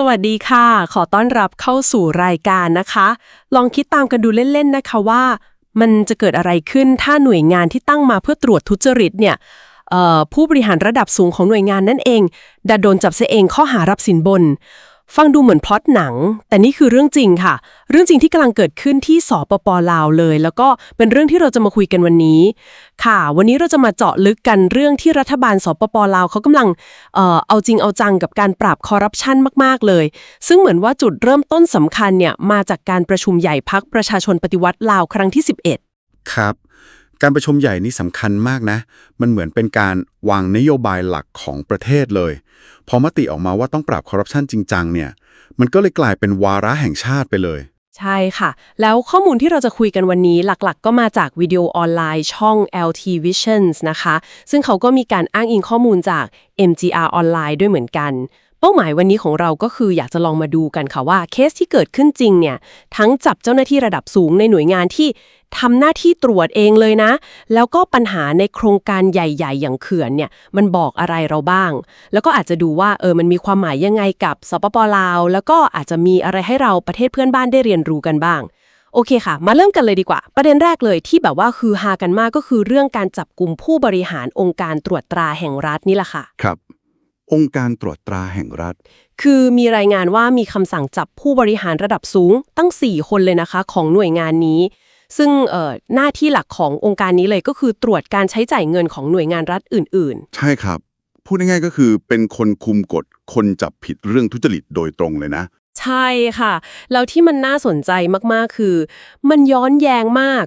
สวัสดีค่ะ ขอต้อนรับเข้าสู่รายการนะคะ ลองคิดตามกันดูเล่น ๆ นะคะว่า มันจะเกิดอะไรขึ้นถ้าหน่วยงานที่ตั้งมาเพื่อตรวจทุจริตเนี่ยผู้บริหารระดับสูงของหน่วยงานนั่นเองดันโดนจับเสียเองข้อหารับสินบน ฟังดูเหมือนพล็อตหนัง แต่นี่คือเรื่องจริงค่ะ เรื่องจริงที่กำลังเกิดขึ้นที่สปปลาวเลย แล้วก็เป็นเรื่องที่เราจะมาคุยกันวันนี้ ค่ะ วันนี้เราจะมาเจาะลึกกันเรื่องที่รัฐบาลสปปลาวเขากำลังเอ่อเอาจริงเอาจังกับการปราบคอร์รัปชันมาก ๆ เลย ซึ่งเหมือนว่าจุดเริ่มต้นสำคัญเนี่ยมาจากการประชุมใหญ่พักประชาชนปฏิวัติลาวครั้งที่ 11 ครับ การประชุมใหญ่นี่สำคัญมากนะ มันเหมือนเป็นการวางนโยบายหลักของประเทศเลย พอมติออกมาว่าต้องปราบคอร์รัปชันจริงจังเนี่ย มันก็เลยกลายเป็นวาระแห่งชาติไปเลย ใช่ค่ะ แล้วข้อมูลที่เราจะคุยกันวันนี้หลักๆ ก็มาจากวิดีโอออนไลน์ช่อง LT Visions นะคะ ซึ่งเขาก็มีการอ้างอิงข้อมูลจาก MGR ออนไลน์ด้วยเหมือนกัน เป้าหมายวันนี้ของเราก็คืออยากจะลองมาดูกันค่ะว่าเคสที่เกิดขึ้นจริงเนี่ยทั้งจับเจ้าหน้าที่ระดับสูงในหน่วยงานที่ทำหน้าที่ตรวจเองเลยนะ แล้วก็ปัญหาในโครงการใหญ่ ๆ อย่างเขื่อนเนี่ยมันบอกอะไรเราบ้าง แล้วก็อาจจะดูว่าเออมันมีความหมายยังไงกับสปปลาว แล้วก็อาจจะมีอะไรให้เราประเทศเพื่อนบ้านได้เรียนรู้กันบ้าง โอเคค่ะ มาเริ่มกันเลยดีกว่า ประเด็นแรกเลยที่แบบว่าคือฮากันมากก็คือเรื่องการจับกลุ่มผู้บริหารองค์การตรวจตราแห่งรัฐนี่แหละค่ะ ครับ องค์การตรวจตราแห่งรัฐ คือมีรายงานว่ามีคำสั่งจับผู้บริหารระดับสูงตั้ง 4 คนเลยนะคะของหน่วยงานนี้ ซึ่งเอ่อหน้าที่หลักขององค์การนี้เลยก็คือตรวจการใช้จ่ายเงินของหน่วยงานรัฐอื่นใช่ครับ พูดง่ายๆก็คือเป็นคนคุมกฎคนจับผิดเรื่องทุจริตโดยตรงเลยนะๆใช่ค่ะ แล้วที่มันน่าสนใจมาก ๆ คือ มันย้อนแย้งมาก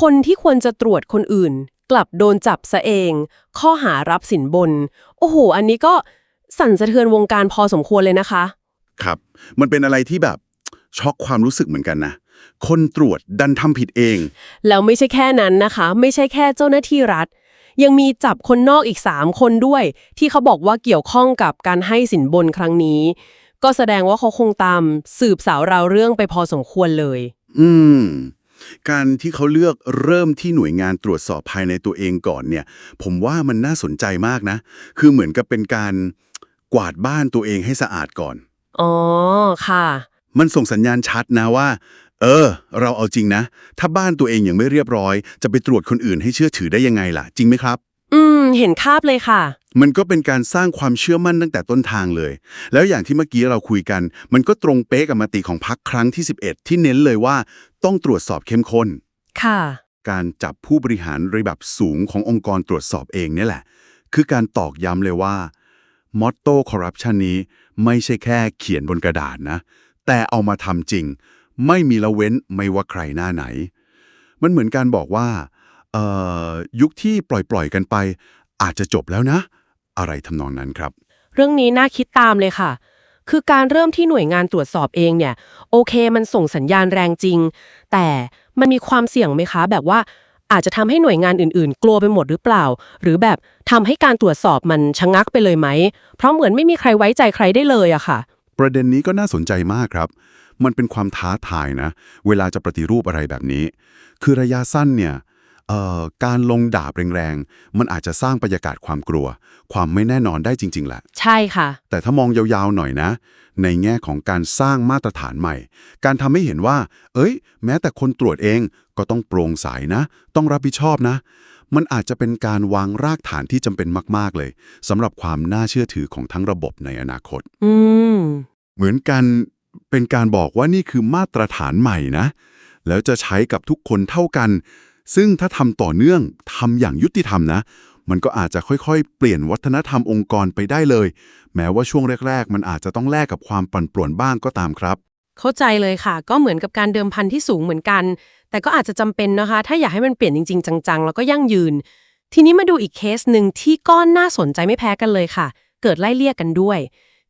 คนที่ควรจะตรวจคนอื่น กลับโดนจับซะเอง ข้อหารับสินบน โอ้โห อันนี้ก็ สั่นสะเทือนวงการพอสมควรเลยนะคะ ครับ มันเป็นอะไรที่แบบช็อกความรู้สึกเหมือนกันนะ คนตรวจดันทำผิดเอง แล้วไม่ใช่แค่นั้นนะคะ ไม่ใช่แค่เจ้าหน้าที่รัฐ ยังมีจับคนนอกอีก 3 คนด้วย ที่เขาบอกว่าเกี่ยวข้องกับการให้สินบนครั้งนี้ ก็แสดงว่าเขาคงตามสืบสาวราวเรื่องไปพอสมควรเลย อืม การที่เขาเลือกเริ่มที่หน่วยงานตรวจสอบภายในตัวเองก่อนเนี่ย ผมว่ามันน่าสนใจมากนะ คือเหมือนกับเป็นการ กวาดบ้านตัวเองให้สะอาดก่อน อ๋อ ค่ะ มันส่งสัญญาณชัดนะว่า เออ เราเอาจริงนะ ถ้าบ้านตัวเองยังไม่เรียบร้อย จะไปตรวจคนอื่นให้เชื่อถือได้ยังไงล่ะ จริงไหมครับ อืม เห็นคาบเลยค่ะ มันก็เป็นการสร้างความเชื่อมั่นตั้งแต่ต้นทางเลย แล้วอย่างที่เมื่อกี้เราคุยกัน มันก็ตรงเป๊ะกับมติของพักครั้งที่ 11 ที่เน้นเลยว่า ต้องตรวจสอบเข้มข้น ค่ะ การจับผู้บริหารระดับสูงขององค์กรตรวจสอบเองเนี่ยแหละ คือการตอกย้ำเลยว่า มอตโต้คอร์รัปชันนี้ไม่ใช่แค่เขียนบนกระดาษนะ แต่เอามาทำจริง ไม่มีละเว้นไม่ว่าใครหน้าไหน มันเหมือนการบอกว่าเอ่อยุคที่ปล่อยๆกันไป อาจจะจบแล้วนะ อะไรทำนองนั้นครับ เรื่องนี้น่าคิดตามเลยค่ะ คือการเริ่มที่หน่วยงานตรวจสอบเองเนี่ย โอเคมันส่งสัญญาณแรงจริง แต่มันมีความเสี่ยงไหมคะ แบบว่า อาจจะทำให้หน่วยงานอื่นๆ กลัวไปหมดหรือเปล่า หรือแบบทำให้การตรวจสอบมันชะงักไปเลยไหม เพราะเหมือนไม่มีใครไว้ใจใครได้เลยอะค่ะ ประเด็นนี้ก็น่าสนใจมากครับ มันเป็นความท้าทายนะ เวลาจะปฏิรูปอะไรแบบนี้ คือระยะสั้นเนี่ย การลงดาบแรงๆ มันอาจจะสร้างบรรยากาศความกลัว ความไม่แน่นอนได้จริง ๆ แหละ ใช่ค่ะ แต่ถ้ามองยาวๆหน่อยนะ ในแง่ของการสร้างมาตรฐานใหม่ การทำให้เห็นว่า เอ้ย แม้แต่คนตรวจเองก็ต้องโปร่งใสนะ ต้องรับผิดชอบนะ มันอาจจะเป็นการวางรากฐานที่จำเป็นมาก ๆ เลยสำหรับความน่าเชื่อถือของทั้งระบบในอนาคต อืม เหมือนกันเป็นการบอกว่านี่คือมาตรฐานใหม่นะ แล้วจะใช้กับทุกคนเท่ากัน ซึ่งถ้าทำต่อเนื่องทำอย่างยุติธรรมนะ มันก็อาจจะค่อยๆ เปลี่ยนวัฒนธรรมองค์กรไปได้เลย แม้ว่าช่วงแรก ๆ มันอาจจะต้องแลกกับความปั่นป่วนบ้างก็ตามครับ เข้าใจเลยค่ะ ก็เหมือนกับการเดิมพันที่สูงเหมือนกัน แต่ก็อาจจะจำเป็นนะคะ ถ้าอยากให้มันเปลี่ยนจริงๆ จังๆ แล้วก็ยั่งยืน ทีนี้มาดูอีกเคสหนึ่งที่ก็น่าสนใจไม่แพ้กันเลยค่ะ เกิดไล่เลี่ยกันด้วย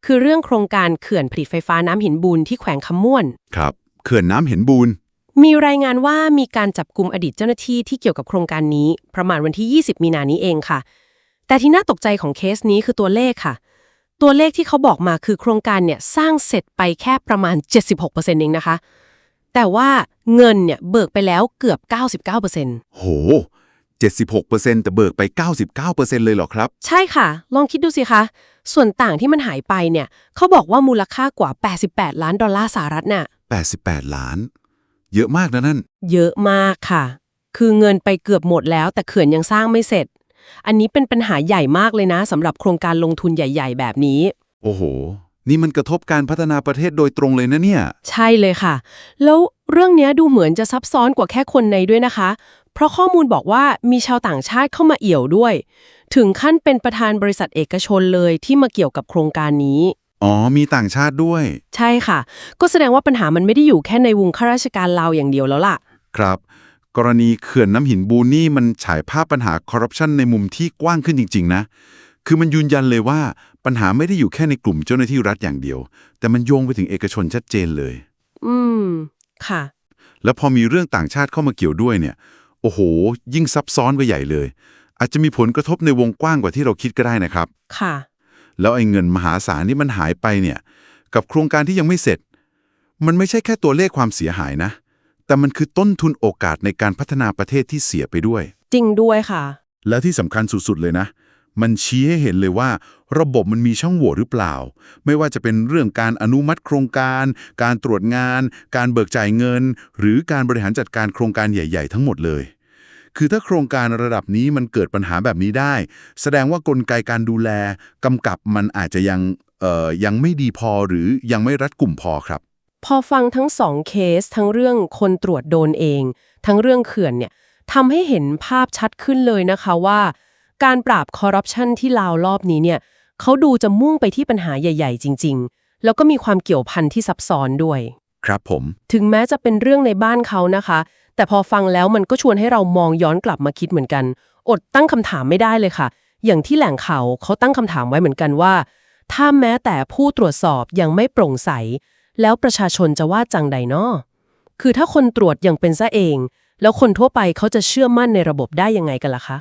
คือเรื่องโครงการเขื่อนผลิตไฟฟ้าน้ำหินบูนที่แขวงคำม่วน ครับ เขื่อนน้ำเห็นบูน มีรายงานว่ามีการจับกลุ่มอดีตเจ้าหน้าที่ที่เกี่ยวกับโครงการนี้ ประมาณวันที่ 20 มีนานี้เองค่ะ แต่ที่น่าตกใจของเคสนี้คือตัวเลขค่ะ ตัวเลขที่เขาบอกมาคือโครงการเนี่ยสร้างเสร็จไปแค่ประมาณ 76%เองนะคะ แต่ว่าเงินเนี่ยเบิกไปแล้วเกือบ 99%โห 76%แต่เบิกไป 99%เลยเหรอครับ ใช่ค่ะ ลองคิดดูสิคะ ส่วนต่างที่มันหายไปเนี่ยเขาบอกว่ามูลค่ากว่า 88 ล้านดอลลาร์สหรัฐน่ะ88 ล้าน เยอะมากนะนั่น เยอะมากค่ะ คือเงินไปเกือบหมดแล้ว แต่เขื่อนยังสร้างไม่เสร็จ อันนี้เป็นปัญหาใหญ่มากเลยนะสำหรับโครงการลงทุนใหญ่ ๆ แบบนี้ โอ้โห นี่มันกระทบการพัฒนาประเทศโดยตรงเลยนะเนี่ย ใช่เลยค่ะ แล้วเรื่องเนี้ยดูเหมือนจะซับซ้อนกว่าแค่คนในด้วยนะคะ เพราะข้อมูลบอกว่ามีชาวต่างชาติเข้ามาเอี่ยวด้วย ถึงขั้นเป็นประธานบริษัทเอกชนเลยที่มาเกี่ยวกับโครงการนี้ อ๋อ มีต่างชาติด้วย ใช่ค่ะ ก็แสดงว่าปัญหามันไม่ได้อยู่แค่ในวงข้าราชการลาวอย่างเดียวแล้วล่ะ ครับ กรณีเขื่อนน้ำหินบูนนี่มันฉายภาพปัญหาคอร์รัปชันในมุมที่กว้างขึ้นจริง ๆ นะ คือมันยืนยันเลยว่าปัญหาไม่ได้อยู่แค่ในกลุ่มเจ้าหน้าที่รัฐอย่างเดียว แต่มันโยงไปถึงเอกชนชัดเจนเลย อืม ค่ะ แล้วพอมีเรื่องต่างชาติเข้ามาเกี่ยวด้วยเนี่ย โอ้โห ยิ่งซับซ้อนไปใหญ่เลย อาจจะมีผลกระทบในวงกว้างกว่าที่เราคิดก็ได้นะครับ ค่ะ แล้วไอ้เงินมหาศาลที่มันหายไปเนี่ย กับโครงการที่ยังไม่เสร็จ มันไม่ใช่แค่ตัวเลขความเสียหายนะ แต่มันคือต้นทุนโอกาสในการพัฒนาประเทศที่เสียไปด้วย จริงด้วยค่ะ และที่สำคัญสุดๆเลยนะ มันชี้ให้เห็นเลยว่า ระบบมันมีช่องโหว่หรือเปล่า ไม่ว่าจะเป็นเรื่องการอนุมัติโครงการ การตรวจงาน การเบิกจ่ายเงิน หรือการบริหารจัดการโครงการใหญ่ ๆ ทั้งหมดเลย คือถ้าโครงการระดับนี้มันเกิดปัญหาแบบนี้ได้ แสดงว่ากลไกการดูแลกำกับมันอาจจะยังเอ่อยังไม่ดีพอหรือยังไม่รัดกุมพอครับ พอฟังทั้งสองเคส ทั้งเรื่องคนตรวจโดนเอง ทั้งเรื่องเขื่อนเนี่ยทำให้เห็นภาพชัดขึ้นเลยนะคะว่า การปราบคอร์รัปชันที่ลาวรอบนี้เนี่ยเขาดูจะมุ่งไปที่ปัญหาใหญ่ ๆ จริง ๆ แล้วก็มีความเกี่ยวพันที่ซับซ้อนด้วย ครับผม ถึงแม้จะเป็นเรื่องในบ้านเขานะคะ แต่พอฟังแล้วมันก็ชวนให้เรามองย้อนกลับมาคิดเหมือนกัน อดตั้งคำถามไม่ได้เลยค่ะ อย่างที่แหล่งข่าวเขาตั้งคำถามไว้เหมือนกันว่า ถ้าแม้แต่ผู้ตรวจสอบยังไม่โปร่งใส แล้วประชาชนจะว่าจังใดเนาะคือถ้าคนตรวจยังเป็นซะเอง แล้วคนทั่วไปเขาจะเชื่อมั่นในระบบได้ยังไงกันล่ะคะ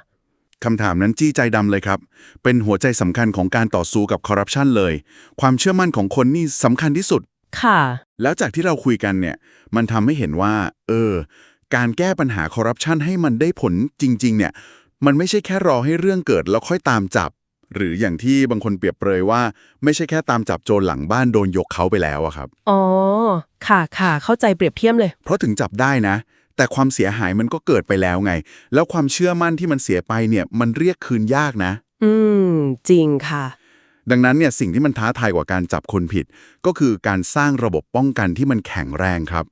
คำถามนั้นจี้ใจดำเลยครับ เป็นหัวใจสำคัญของการต่อสู้กับคอร์รัปชันเลย ความเชื่อมั่นของคนนี่สำคัญที่สุด ค่ะ แล้วจากที่เราคุยกันเนี่ย มันทำให้เห็นว่า เออ การแก้ปัญหาคอร์รัปชันให้มันได้ผลจริง ๆ เนี่ย มันไม่ใช่แค่รอให้เรื่องเกิดแล้วค่อยตามจับ หรืออย่างที่บางคนเปรียบเปรยว่า ไม่ใช่แค่ตามจับโจรหลังบ้านโดนยกเขาไปแล้วอะครับ อ๋อ ค่ะค่ะเข้าใจเปรียบเทียบเลย เพราะถึงจับได้นะ แต่ความเสียหายมันก็เกิดไปแล้วไง แล้วความเชื่อมั่นที่มันเสียไปเนี่ย มันเรียกคืนยากนะ อืม จริงค่ะ ดังนั้นเนี่ยสิ่งที่มันท้าทายกว่าการจับคนผิด ก็คือการสร้างระบบป้องกันที่มันแข็งแรงครับ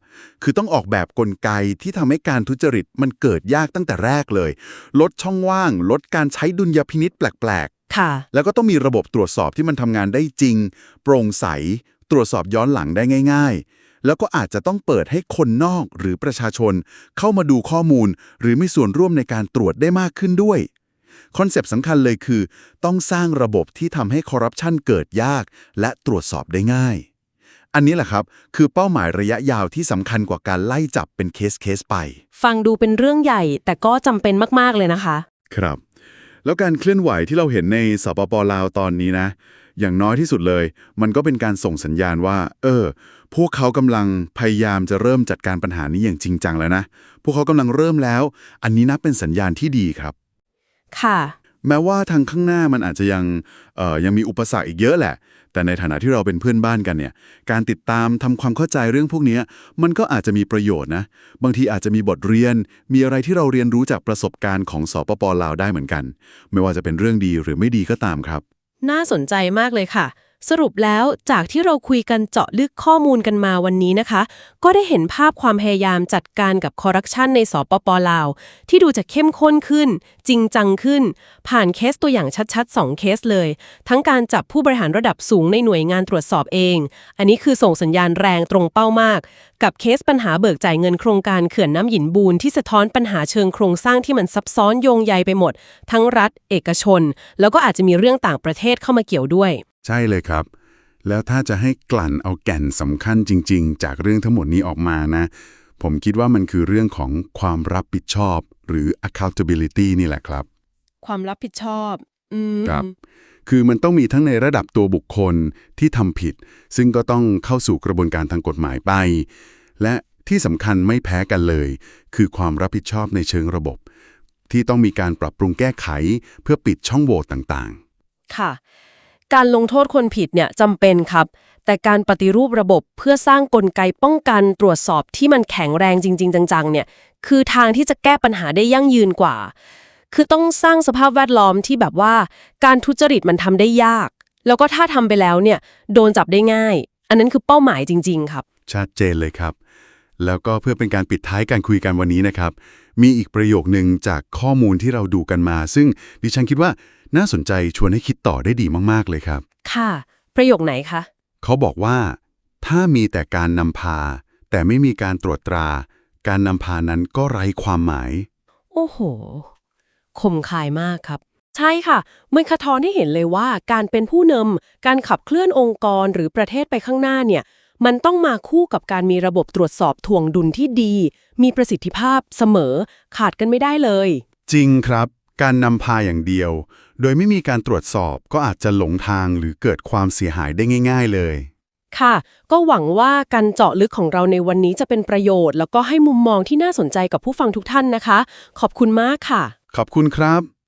คือต้องออกแบบกลไกที่ทำให้การทุจริตมันเกิดยากตั้งแต่แรกเลย ลดช่องว่าง ลดการใช้ดุลยพินิษแปลกค่ะๆแล้วก็ต้องมีระบบตรวจสอบที่มันทำงานได้จริง โปร่งใส ตรวจสอบย้อนหลังได้ง่าย ๆ แล้วก็อาจจะต้องเปิดให้คนนอกหรือประชาชน เข้ามาดูข้อมูล หรือมีส่วนร่วมในการตรวจได้มากขึ้นด้วย คอนเซปต์สำคัญเลยคือ ต้องสร้างระบบที่ทำให้คอร์รัปชันเกิดยาก และตรวจสอบได้ง่าย อันนี้แหละครับ คือเป้าหมายระยะยาวที่สำคัญกว่าการไล่จับเป็นเคสเคสไป ฟังดูเป็นเรื่องใหญ่ แต่ก็จำเป็นมากๆเลยนะคะ ครับ แล้วการเคลื่อนไหวที่เราเห็นในสปปลาวตอนนี้นะ อย่างน้อยที่สุดเลย มันก็เป็นการส่งสัญญาณว่า เออ พวกเขากำลังพยายามจะเริ่มจัดการปัญหานี้อย่างจริงจังแล้วนะ พวกเขากำลังเริ่มแล้ว อันนี้นับเป็นสัญญาณที่ดีครับ ค่ะ แม้ว่าทางข้างหน้ามันอาจจะยังเอ่อยังมีอุปสรรคอีกเยอะแหละ แต่ในฐานะที่เราเป็นเพื่อนบ้านกันเนี่ย การติดตามทำความเข้าใจเรื่องพวกเนี้ยมันก็อาจจะมีประโยชน์นะ บางทีอาจจะมีบทเรียน มีอะไรที่เราเรียนรู้จากประสบการณ์ของสปปลาวได้เหมือนกัน ไม่ว่าจะเป็นเรื่องดีหรือไม่ดีก็ตามครับ น่าสนใจมากเลยค่ะ สรุปแล้วจากที่เราคุยกันเจาะลึกข้อมูลกันมาวันนี้นะคะ ก็ได้เห็นภาพความพยายามจัดการกับคอร์รัปชันในสปปลาว ที่ดูจะเข้มข้นขึ้น จริงจังขึ้น ผ่านเคสตัวอย่างชัดๆ 2 เคสเลย ทั้งการจับผู้บริหารระดับสูงในหน่วยงานตรวจสอบเอง อันนี้คือส่งสัญญาณแรงตรงเป้ามาก กับเคสปัญหาเบิกจ่ายเงินโครงการเขื่อนน้ำหยินบูนที่สะท้อนปัญหาเชิงโครงสร้างที่มันซับซ้อนโยงใยไปหมด ทั้งรัฐ เอกชน แล้วก็อาจจะมีเรื่องต่างประเทศเข้ามาเกี่ยวด้วย ใช่เลยครับ แล้วถ้าจะให้กลั่นเอาแก่นสำคัญจริง ๆ จากเรื่องทั้งหมดนี้ออกมานะ ผมคิดว่ามันคือเรื่องของความรับผิดชอบ หรือ accountability นี่แหละครับ ความรับผิดชอบอืมครับ คือมันต้องมีทั้งในระดับตัวบุคคลที่ทำผิด ซึ่งก็ต้องเข้าสู่กระบวนการทางกฎหมายไป และที่สำคัญไม่แพ้กันเลย คือความรับผิดชอบในเชิงระบบ ที่ต้องมีการปรับปรุงแก้ไขเพื่อปิดช่องโหว่ต่างค่ะ การลงโทษคนผิดเนี่ยจำเป็นครับ แต่การปฏิรูประบบเพื่อสร้างกลไกป้องกันตรวจสอบที่มันแข็งแรงจริง ๆ จังๆเนี่ยคือทางที่จะแก้ปัญหาได้ยั่งยืนกว่า คือต้องสร้างสภาพแวดล้อมที่แบบว่า การทุจริตมันทำได้ยาก แล้วก็ถ้าทำไปแล้วเนี่ยโดนจับได้ง่าย อันนั้นคือเป้าหมายจริง ๆ ครับ ชัดเจนเลยครับ แล้วก็เพื่อเป็นการปิดท้ายการคุยกันวันนี้นะครับ มีอีกประโยคนึงจากข้อมูลที่เราดูกันมา ซึ่งดิฉันคิดว่าน่าสนใจชวนให้คิดต่อได้ดีมาก ๆ เลยครับ ค่ะ ประโยคไหนคะ เขาบอกว่า ถ้ามีแต่การนำพา แต่ไม่มีการตรวจตรา การนำพานั้นก็ไร้ความหมาย โอ้โหคมคายมากครับ ใช่ค่ะ มันคะท้อนให้เห็นเลยว่าการเป็นผู้นำการขับเคลื่อนองค์กรหรือประเทศไปข้างหน้าเนี่ย มันต้องมาคู่กับการมีระบบตรวจสอบถ่วงดุลที่ดี มีประสิทธิภาพเสมอ ขาดกันไม่ได้เลย จริงครับ การนำพาอย่างเดียว โดยไม่มีการตรวจสอบก็อาจจะหลงทางหรือเกิดความเสียหายได้ง่าย ๆเลย ค่ะ ก็หวังว่าการเจาะลึกของเราในวันนี้จะเป็นประโยชน์ แล้วก็ให้มุมมองที่น่าสนใจกับผู้ฟังทุกท่านนะคะ ขอบคุณมากค่ะ ขอบคุณครับ